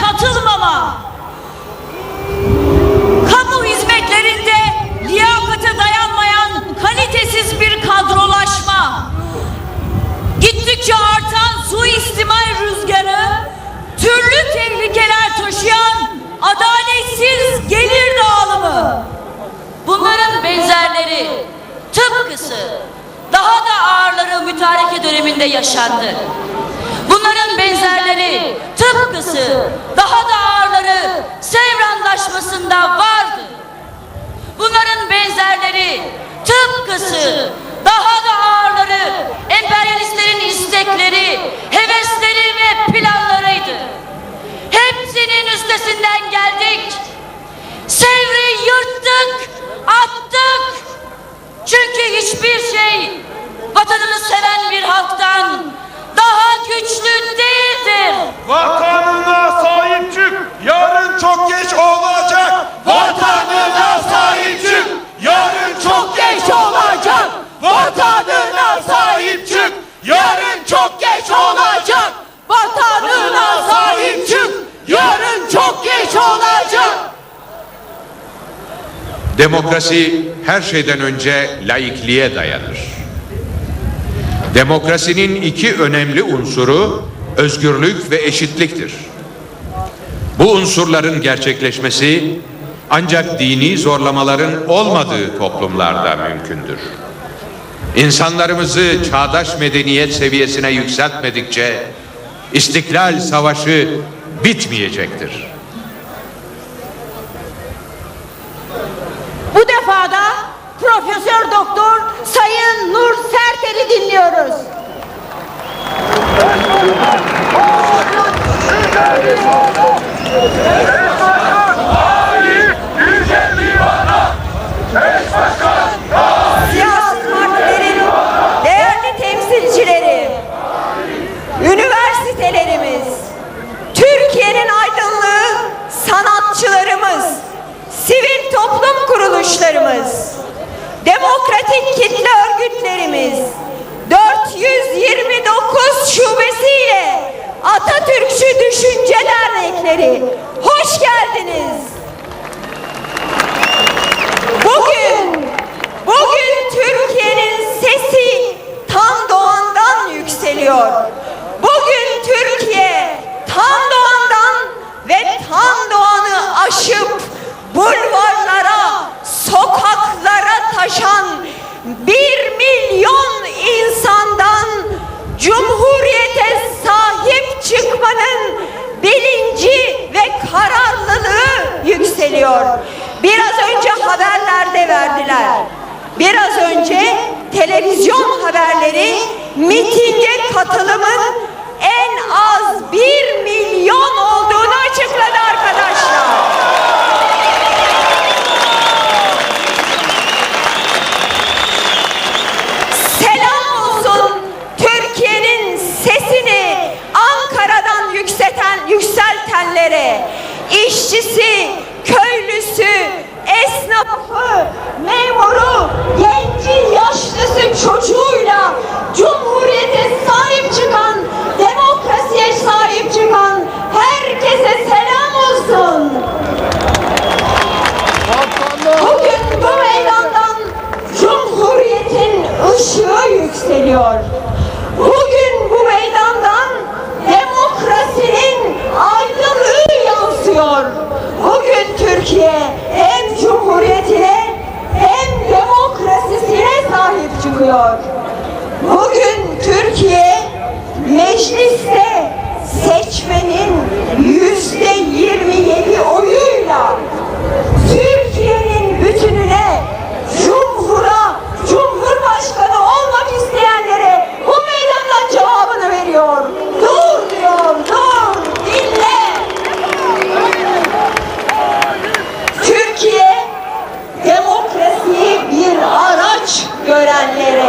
katılmama, kamu hizmetlerinde liyakate dayanmayan kalitesiz bir kadrolaşma, gittikçe artan suistimal rüzgarı, türlü tehlikeler taşıyan adaletsiz gelir dağılımı, bunların benzerleri tıpkısı daha da ağırları mütareke döneminde yaşandı. Bunların benzerleri tıpkısı daha da ağırları Sevr Antlaşması'nda vardı. Bunların benzerleri tıpkısı daha da ağırları Vatanına sahip çık. Yarın çok geç olacak. Vatanına sahip çık. Yarın çok geç olacak. Demokrasi her şeyden önce laikliğe dayanır. Demokrasinin iki önemli unsuru özgürlük ve eşitliktir. Bu unsurların gerçekleşmesi ancak dini zorlamaların olmadığı toplumlarda mümkündür. İnsanlarımızı çağdaş medeniyet seviyesine yükseltmedikçe istiklal savaşı bitmeyecektir. Bu defada Profesör Doktor Sayın Nur Sertel'i dinliyoruz. Siyasi kuruluşlarımız, demokratik kitle örgütlerimiz, 429 şubesiyle Atatürkçü Düşünce Dernekleri, hoş geldiniz. Verdiler. Biraz önce televizyon haberleri mitinge katılımın en az bir yapıyor. Bugün Türkiye mecliste seçmenin yüzde yirmi yedi good on him.